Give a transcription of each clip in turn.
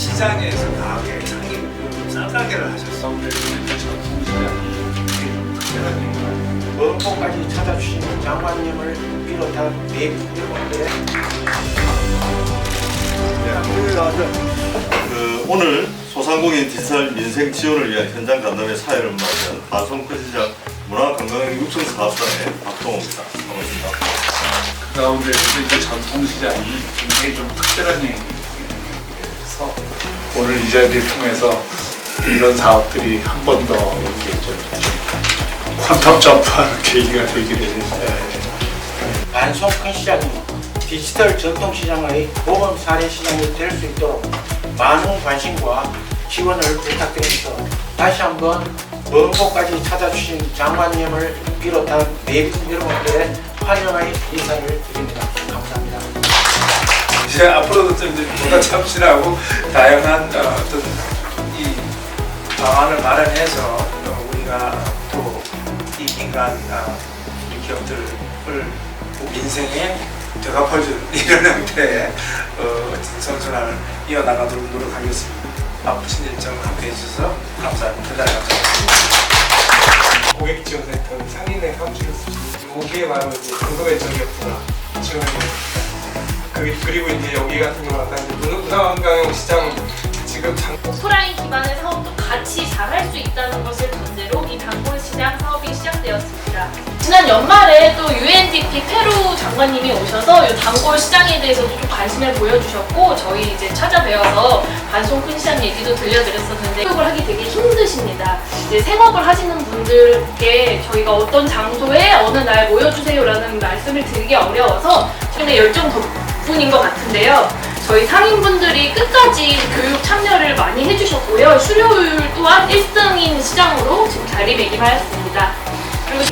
시장에서 상임 그 싸가게를 하셨어. 원포까지 찾아주신 장관님을 비롯한 내분들께 그 오늘 소상공인 디지털 민생 지원을 위한 현장 간담회 사회를 맡은 하성科시장 문화관광 육성 사업단의 박동호입니다. 반갑습니다. 그 가운데서 이제 전통시장이 굉장히 좀 특별한 행위에서 오늘 이 자리를 통해서 이런 사업들이 한 번 더 이렇게 좀 퀀텀 점프하는 계기가 되게 되는 반송 큰 시장이 디지털 전통시장의 모범 사례 시장이 될 수 있도록 많은 관심과 지원을 부탁드리면서 다시 한번 원포까지 찾아주신 장관님을 비롯한 내분 여러분께 환영의 인사를 드립니다. 감사합니다. 이제 앞으로도 좀 이제 보다 참신하고 다양한 어, 어떤 이 방안을 마련해서 어, 우리가 또이 어, 우리 기업들을 민생에 되갚아줄 이런 형태의 어, 선순환을 이어나가도록 노력하겠습니다. 바쁘신 일정 함께 해 주셔서 감사합니다. 대단히 감사합니다. 고객지원센터 상인의 사무실이었습 이게 바로 이제 공동의 적이었구나 지원을 그, 그리고 이제 여기 같은 경우 아까 이제 문화- 문화관광 시장 지금 장 오프라인 기반의 사업도 같이 잘할 수 있다는 것을 전제로 이 단골 시장 사업이 시작되었습니다. 지난 연말에 또 UNDP 페루 장관님이 오셔서 이 단골 시장에 대해서도 좀 관심을 보여주셨고 저희 이제 찾아뵈어서 반송 큰 시장 얘기도 들려드렸었는데 교육을 하기 되게 힘드십니다. 이제 생업을 하시는 분들께 저희가 어떤 장소에 어느 날 모여주세요라는 말씀을 드리기 어려워서 최근에 열정 덕분인 것 같은데요. 저희 상인분들이 끝까지 교육 참여를 많이 해주셨고요. 수료율 또한 1등인 시장으로 지금 자리매김하였습니다. 그리고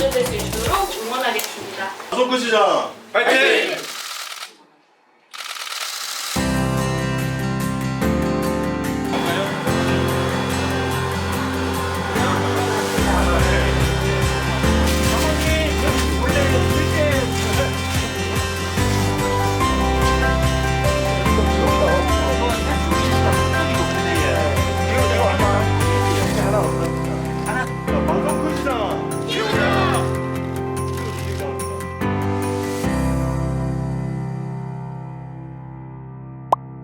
발전될 수 있도록 응원하겠습니다. 하성科시장 파이팅!